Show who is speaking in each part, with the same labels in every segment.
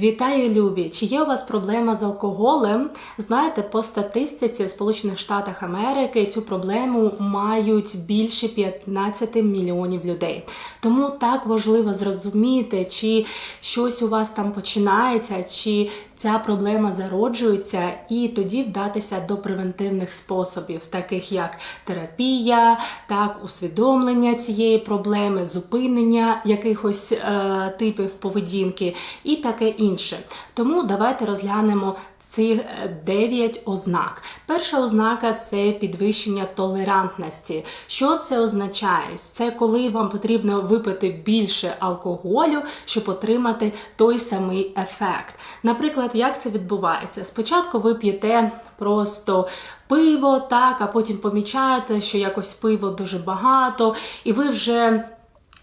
Speaker 1: Вітаю, любі! Чи є у вас проблема з алкоголем? Знаєте, по статистиці в Сполучених Штатах Америки цю проблему мають більше 15 мільйонів людей. Тому так важливо зрозуміти, чи щось у вас там починається, чи ця проблема зароджується, і тоді вдатися до превентивних способів, таких як терапія, так, усвідомлення цієї проблеми, зупинення якихось е, типів поведінки і таке інше. Тому давайте розглянемо. Ці 9 ознак. Перша ознака це підвищення толерантності. Що це означає? Це коли вам потрібно випити більше алкоголю, щоб отримати той самий ефект. Наприклад, як це відбувається? Спочатку ви п'єте просто пиво, так, а потім помічаєте, що якось пиво дуже багато, і ви вже.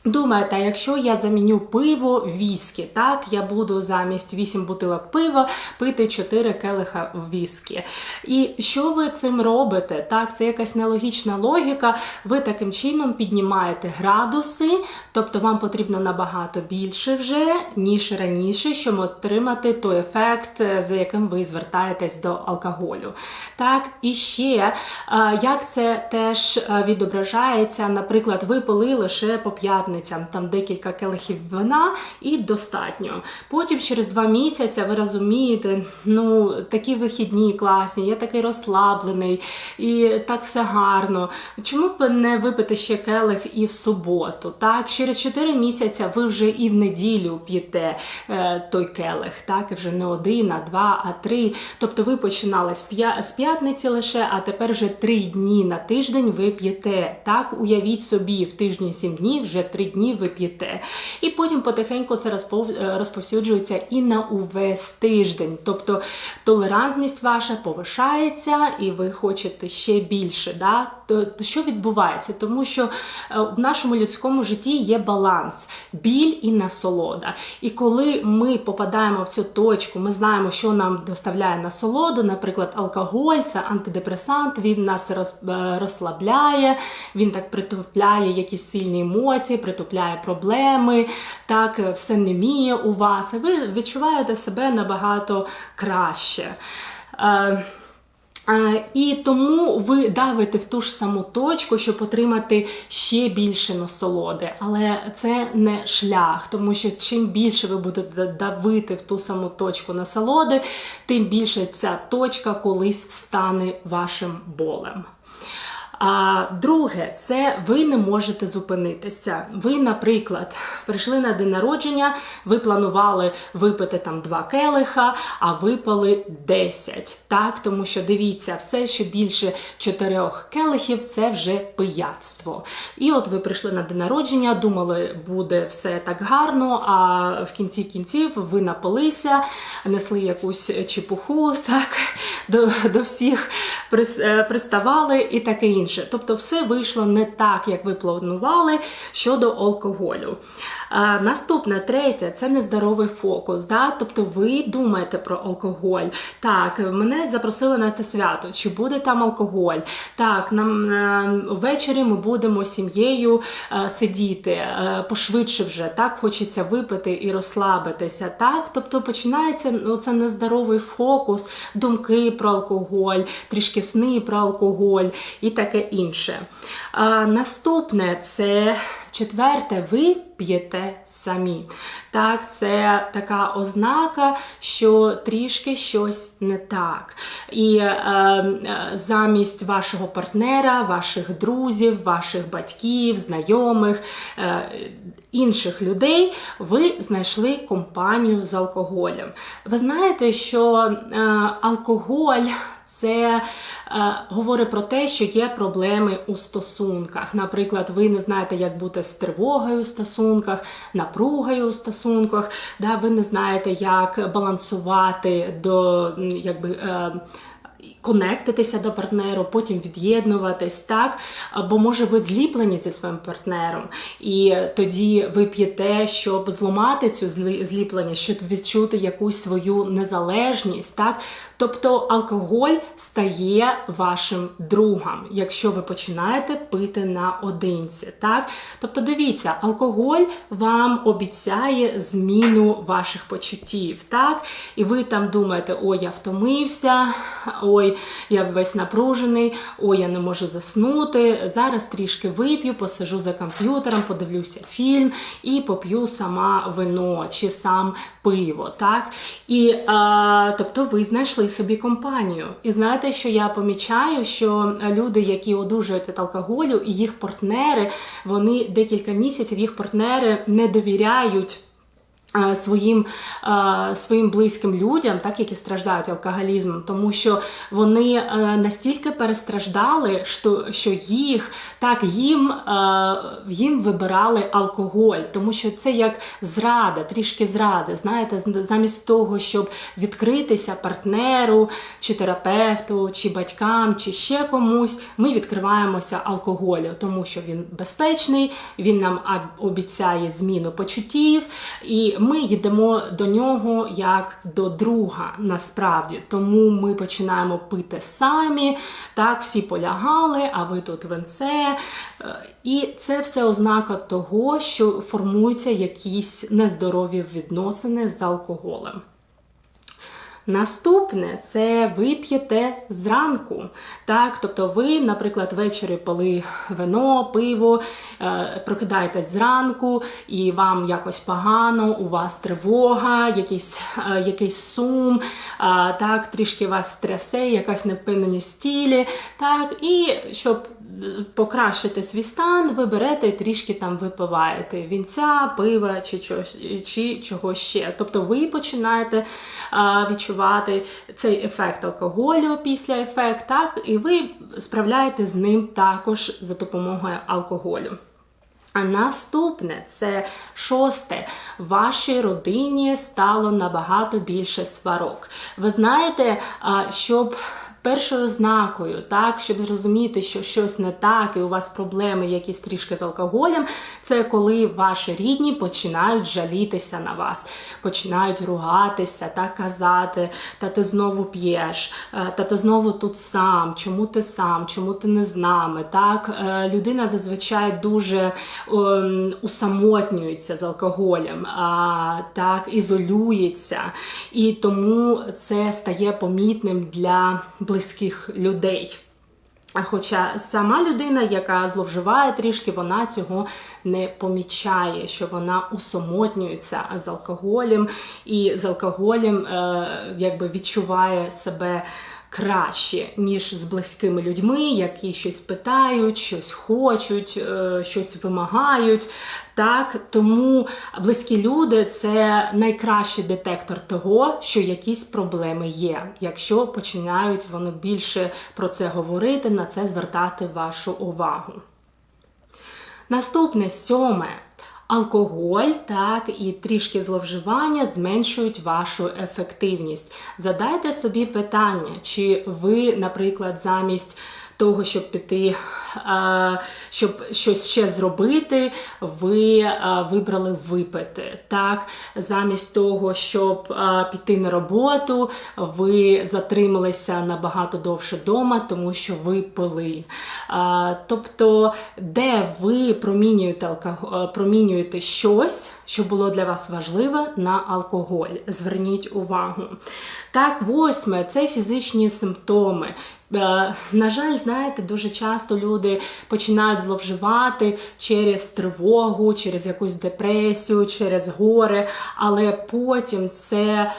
Speaker 1: Думаєте, якщо я заміню пиво віскі, так я буду замість 8 бутилок пива пити 4 келиха віскі. І що ви цим робите? Так, це якась нелогічна логіка. Ви таким чином піднімаєте градуси, тобто вам потрібно набагато більше вже, ніж раніше, щоб отримати той ефект, за яким ви звертаєтесь до алкоголю. Так, і ще як це теж відображається, наприклад, ви пили лише по п'ятницям, там декілька келихів вина і достатньо. Потім через два місяці ви розумієте, ну такі вихідні класні, я такий розслаблений і так все гарно. Чому б не випити ще келих і в суботу? Так, через 4 місяці ви вже і в неділю п'єте е, той келих, так, і вже не один, а два, а три. Тобто ви починали з п'ятниці лише, а тепер вже три дні на тиждень ви п'єте. Так, уявіть собі, в тижні 7 днів вже 3 дні ви п'єте. І потім потихеньку це розповсюджується і на увесь тиждень. Тобто толерантність ваша повишається, і ви хочете ще більше. Да? То, то що відбувається? Тому що е, в нашому людському житті є баланс, біль і насолода. І коли ми попадаємо в цю точку, ми знаємо, що нам доставляє насолоду, наприклад, алкоголь, це антидепресант, він нас е, розслабляє, він так притупляє якісь сильні емоції, притупляє проблеми, так е, все неміє у вас, і ви відчуваєте себе набагато краще. Е, Е, І тому ви давите в ту ж саму точку, щоб отримати ще більше насолоди. Але це не шлях, тому що чим більше ви будете давити в ту саму точку насолоди, тим більше ця точка колись стане вашим болем. А друге, це ви не можете зупинитися. Ви, наприклад, прийшли на день народження, ви планували випити там два келиха, а випали 10. Так, тому що дивіться, все, що більше чотирьох келихів, це вже пияцтво. І от ви прийшли на день народження, думали, буде все так гарно. А в кінці кінців ви напилися, несли якусь чепуху, так до, до всіх е, приставали і таке інше. Тобто, все вийшло не так, як ви планували щодо алкоголю. Наступне, третє, це нездоровий фокус. Да? Тобто ви думаєте про алкоголь. Так, мене запросили на це свято. Чи буде там алкоголь? Так, нам е, ввечері ми будемо сім'єю е, сидіти, е, пошвидше вже так хочеться випити і розслабитися. Так, тобто починається ну, це нездоровий фокус, думки про алкоголь, трішки сни про алкоголь і таке інше. А, наступне це четверте, ви п'єте самі. Так, це така ознака, що трішки щось не так. І е, е, замість вашого партнера, ваших друзів, ваших батьків, знайомих, е, інших людей, ви знайшли компанію з алкоголем. Ви знаєте, що е, алкоголь це е, говорить про те, що є проблеми у стосунках. Наприклад, ви не знаєте, як бути з тривогою у стосунках, напругою у стосунках, да, ви не знаєте, як балансувати до якби. Е, конектитися до партнеру, потім від'єднуватись, так? Бо може ви зліплені зі своїм партнером, і тоді ви п'єте, щоб зламати цю злі- зліпленість, щоб відчути якусь свою незалежність, так? Тобто алкоголь стає вашим другом, якщо ви починаєте пити наодинці. Так? Тобто, дивіться, алкоголь вам обіцяє зміну ваших почуттів. Так? І ви там думаєте, ой, я втомився, ой, я весь напружений, ой, я не можу заснути. Зараз трішки вип'ю, посижу за комп'ютером, подивлюся фільм і поп'ю сама вино чи сам пиво. Так? І, а, тобто ви знайшли собі компанію. І знаєте, що я помічаю, що люди, які одужують від алкоголю, і їх партнери, вони декілька місяців їх партнери не довіряють. Е, Своїм, е, своїм близьким людям, так які страждають алкоголізмом, тому що вони е, настільки перестраждали, що, що їх так їм, їм вибирали алкоголь, тому що це як зрада, трішки зради. Знаєте, замість того, щоб відкритися партнеру, чи терапевту, чи батькам, чи ще комусь, ми відкриваємося алкоголю, тому що він безпечний, він нам обіцяє зміну почуттів, і ми йдемо до нього як до друга насправді. Тому ми починаємо пити самі. Так, всі полягали, а ви тут венце. І це все ознака того, що формуються якісь нездорові відносини з алкоголем. Наступне це ви п'єте зранку. Так, тобто ви, наприклад, ввечері пили вино, пиво, е, прокидаєтесь зранку, і вам якось погано, у вас тривога, якийсь, е, якийсь сум, е, так, трішки вас трясе, якась невпевненість в тілі. Так, і щоб покращити свій стан, ви берете і трішки там випиваєте вінця, пива чи чогось, чи чого ще. Тобто ви починаєте а, відчувати цей ефект алкоголю після ефект, так, і ви справляєте з ним також за допомогою алкоголю. А наступне це шосте. Вашій родині стало набагато більше сварок. Ви знаєте, щоб першою ознакою, так, щоб зрозуміти, що щось не так, і у вас проблеми якісь трішки з алкоголем, це коли ваші рідні починають жалітися на вас, починають ругатися та казати, та ти знову п'єш, е, та ти знову тут сам, чому ти сам, чому ти не з нами. Так, Е, людина зазвичай дуже ем, усамотнюється з алкоголем, так, ізолюється, і тому це стає помітним для близьких людей. Хоча сама людина, яка зловживає трішки, вона цього не помічає, що вона усамотнюється з алкоголем і з алкоголем е, якби відчуває себе краще, ніж з близькими людьми, які щось питають, щось хочуть, е, щось вимагають. Так, тому близькі люди це найкращий детектор того, що якісь проблеми є, якщо починають вони більше про це говорити, на це звертати вашу увагу. Наступне сьоме. Алкоголь, так і трішки зловживання зменшують вашу ефективність. Задайте собі питання, чи ви, наприклад, замість того, щоб піти, щоб щось ще зробити, ви вибрали випити. Так, замість того, щоб піти на роботу, ви затрималися набагато довше вдома, тому що ви пили. Тобто, де ви промінюєте промінюєте щось, що було для вас важливе на алкоголь. Зверніть увагу. Так, восьме це фізичні симптоми. Е, На жаль, знаєте, дуже часто люди починають зловживати через тривогу, через якусь депресію, через горе, але потім це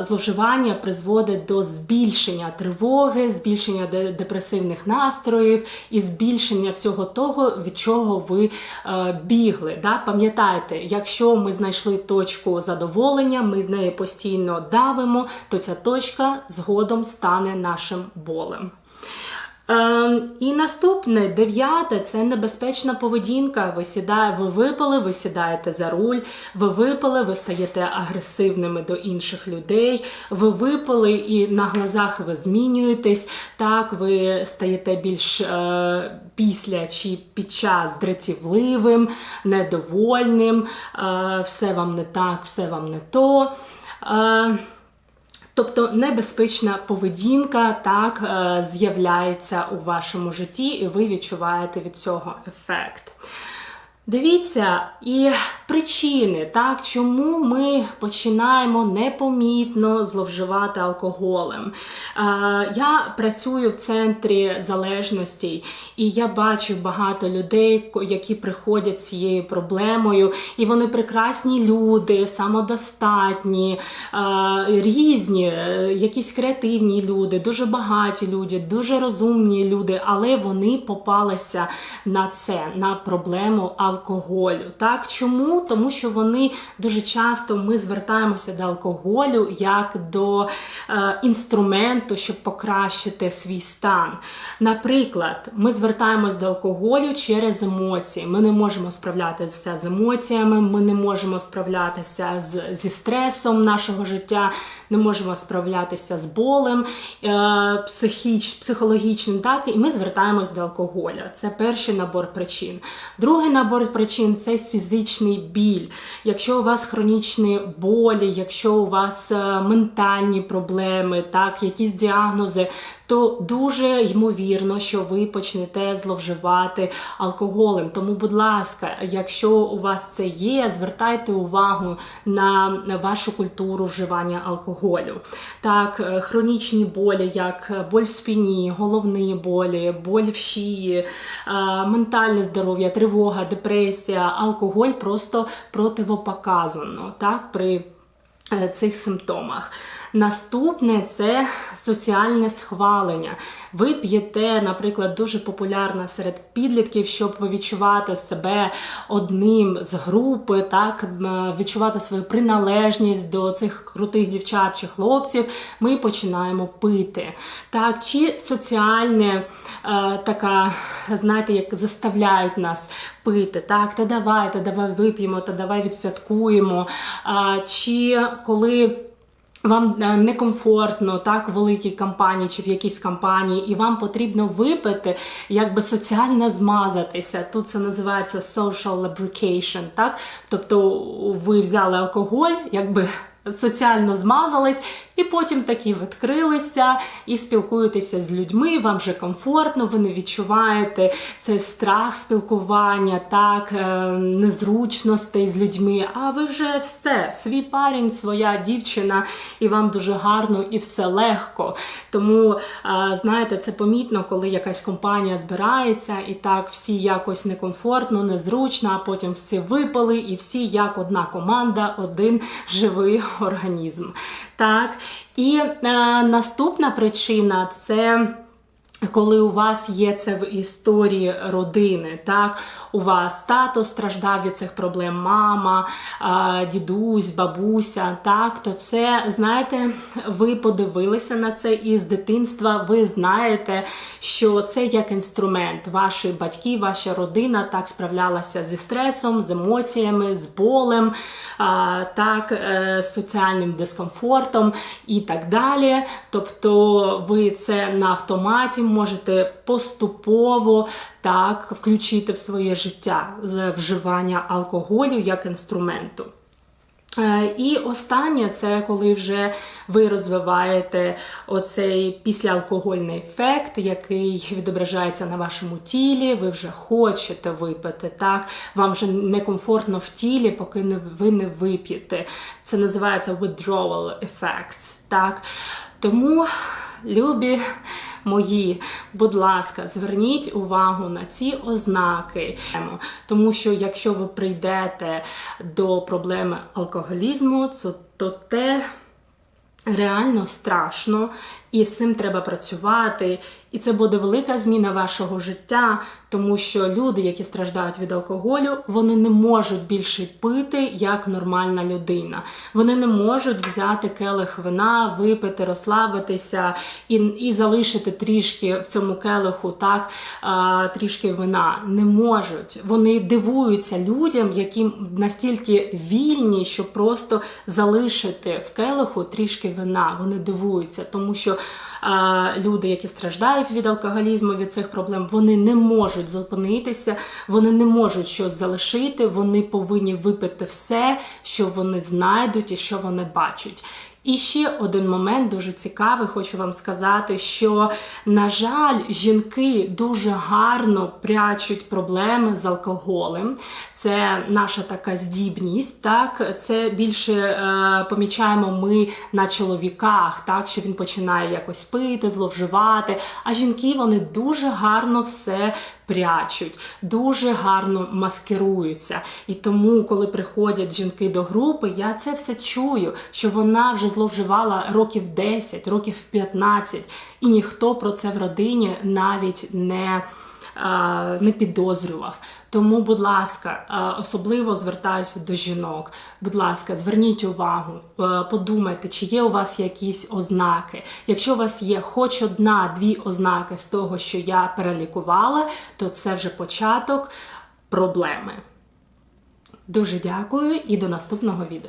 Speaker 1: зловживання призводить до збільшення тривоги, збільшення депресивних настроїв і збільшення всього того, від чого ви е, бігли. Пам'ятайте, якщо ми знайшли точку задоволення, ми в неї постійно давимо, то ця точка згодом стане нашим болем. Е, і наступне дев'яте це небезпечна поведінка. Ви сідає, ви випили, ви сідаєте за руль, ви випили, ви стаєте агресивними до інших людей. Ви випили і на глазах ви змінюєтесь. Так, ви стаєте більш е, після чи під час дратівливим, недовольним, е, все вам не так, все вам не то. Е, Тобто небезпечна поведінка так е, з'являється у вашому житті, і ви відчуваєте від цього ефект. Дивіться, і причини, так, чому ми починаємо непомітно зловживати алкоголем. Я працюю в центрі залежностей, і я бачу багато людей, які приходять з цією проблемою, і вони прекрасні люди, самодостатні, різні, е, якісь креативні люди, дуже багаті люди, дуже розумні люди, але вони попалися на це, на проблему алкоголю. Так, Чому? Тому що вони дуже часто ми звертаємося до алкоголю як до е, інструменту, щоб покращити свій стан. Наприклад, ми звертаємось до алкоголю через емоції. Ми не можемо справлятися з емоціями, ми не можемо справлятися з, зі стресом нашого життя, не можемо справлятися з болем е, психіч, психологічним, так, і ми звертаємось до алкоголя. Це перший набор причин. Другий набор причин це фізичний біль. Якщо у вас хронічні болі, якщо у вас е, ментальні проблеми, так, якісь діагнози, то дуже ймовірно, що ви почнете зловживати алкоголем. Тому, будь ласка, якщо у вас це є, звертайте увагу на вашу культуру вживання алкоголю. Так, е, хронічні болі, як боль в спині, головні болі, боль в шиї, е, ментальне здоров'я, тривога, депресія, алкоголь просто противопоказано так, при е, цих симптомах. Наступне це соціальне схвалення. Ви п'єте, наприклад, дуже популярна серед підлітків, щоб відчувати себе одним з групи, так відчувати свою приналежність до цих крутих дівчат чи хлопців. Ми починаємо пити. Так, Чи соціальне е, така, знаєте, як заставляють нас пити. Так, та давай, та давай вип'ємо, та давай відсвяткуємо. Чи коли вам е, некомфортно так в великій компанії чи в якійсь компанії, і вам потрібно випити, якби соціально змазатися. Тут це називається social lubrication, так? Тобто ви взяли алкоголь, якби соціально змазались, і потім такі відкрилися і спілкуєтеся з людьми, вам вже комфортно, ви не відчуваєте цей страх спілкування, так, е, незручностей з людьми. А ви вже все, свій парень, своя дівчина, і вам дуже гарно і все легко. Тому, е, знаєте, це помітно, коли якась компанія збирається, і так всі якось некомфортно, незручно, а потім всі випали, і всі як одна команда, один живий організм. Так, і е, наступна причина це. Коли у вас є це в історії родини, так у вас тато страждав від цих проблем, мама, дідусь, бабуся, так, то це, знаєте, ви подивилися на це і з дитинства ви знаєте, що це як інструмент. Ваші батьки, ваша родина так справлялася зі стресом, з емоціями, з болем, так, е, з соціальним дискомфортом і так далі. Тобто ви це на автоматі можете поступово так включити в своє життя вживання алкоголю як інструменту. Е, і останнє це коли вже ви розвиваєте оцей післяалкогольний ефект, який відображається на вашому тілі, ви вже хочете випити, так? Вам вже некомфортно в тілі, поки ви не вип'єте. Це називається withdrawal effects, так? Тому, любі мої, будь ласка, зверніть увагу на ці ознаки, тому що якщо ви прийдете до проблеми алкоголізму, то те реально страшно І з цим треба працювати, і це буде велика зміна вашого життя, тому що люди, які страждають від алкоголю, вони не можуть більше пити як нормальна людина. Вони не можуть взяти келих вина, випити, розслабитися і, і залишити трішки в цьому келиху, так а, трішки вина. Не можуть. Вони дивуються людям, які настільки вільні, що просто залишити в келиху трішки вина. Вони дивуються, тому що а, люди, які страждають від алкоголізму, від цих проблем, вони не можуть зупинитися, вони не можуть щось залишити, вони повинні випити все, що вони знайдуть і що вони бачать. І ще один момент дуже цікавий, хочу вам сказати, що, на жаль, жінки дуже гарно прячуть проблеми з алкоголем. Це наша така здібність. Так, це більше е, помічаємо ми на чоловіках, так що він починає якось пити, зловживати. А жінки вони дуже гарно все прячуть, дуже гарно маскируються. І тому, коли приходять жінки до групи, я це все чую, що вона вже зловживала років 10, років 15, і ніхто про це в родині навіть не. е, Не підозрював. Тому, будь ласка, е, особливо звертаюся до жінок. Будь ласка, зверніть увагу, е, подумайте, чи є у вас якісь ознаки. Якщо у вас є хоч одна-дві ознаки з того, що я перелікувала, то це вже початок проблеми. Дуже дякую і до наступного відео.